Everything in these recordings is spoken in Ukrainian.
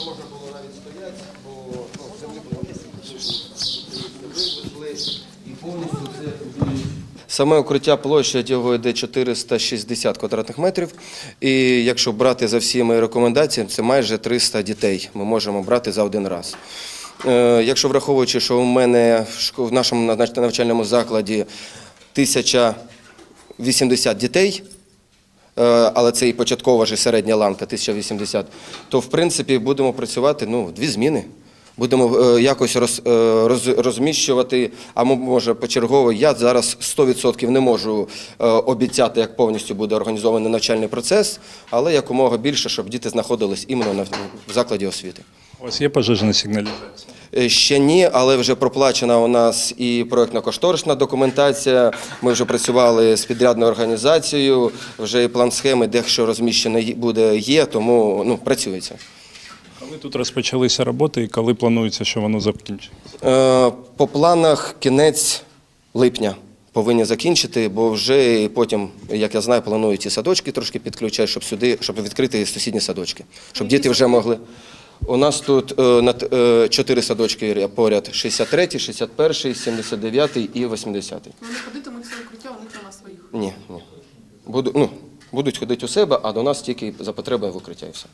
стоять, бо ну, землі вивезли і повністю. Саме укриття площа його йде 460 квадратних метрів. І якщо брати за всіми рекомендаціями, це майже 300 дітей ми можемо брати за один раз. Е, Якщо враховуючи, що у мене в в нашому навчальному закладі 1080 дітей, але це і початкова ж середня ланка 1080, то в принципі будемо працювати ну, дві зміни. Будемо е, якось роз, е, роз, розміщувати, а може почергово. Я зараз 100% не можу е, обіцяти, як повністю буде організований навчальний процес, але якомога більше, щоб діти знаходились іменно в закладі освіти. У вас є пожежна сигналізація? Е, Ще ні, але вже проплачена у нас і проєктно-кошторисна документація. Ми вже працювали з підрядною організацією, вже і план схеми, де що розміщено буде є, тому ну, працюється. Коли тут розпочалися роботи і коли планується, що воно закінчиться? Е, По планах кінець липня повинні закінчити, бо вже потім, як я знаю, планують і садочки трошки підключати, щоб сюди, щоб відкрити сусідні садочки, щоб діти вже могли. У нас тут е, на т- е, чотири садочки поряд: 63, 61, 79 і 80. Вони ходитимуть це укриття у них на своїх. Ні, ні. Буду, ну, будуть ходити у себе, а до нас тільки за потреби в укриття і все.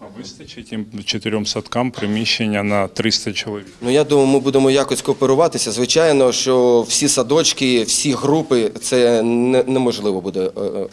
А вистачить їм чотирьом садкам приміщення на 300 чоловік? Ну я думаю, ми будемо якось кооперуватися. Звичайно, що всі садочки, всі групи це не- неможливо буде е, е,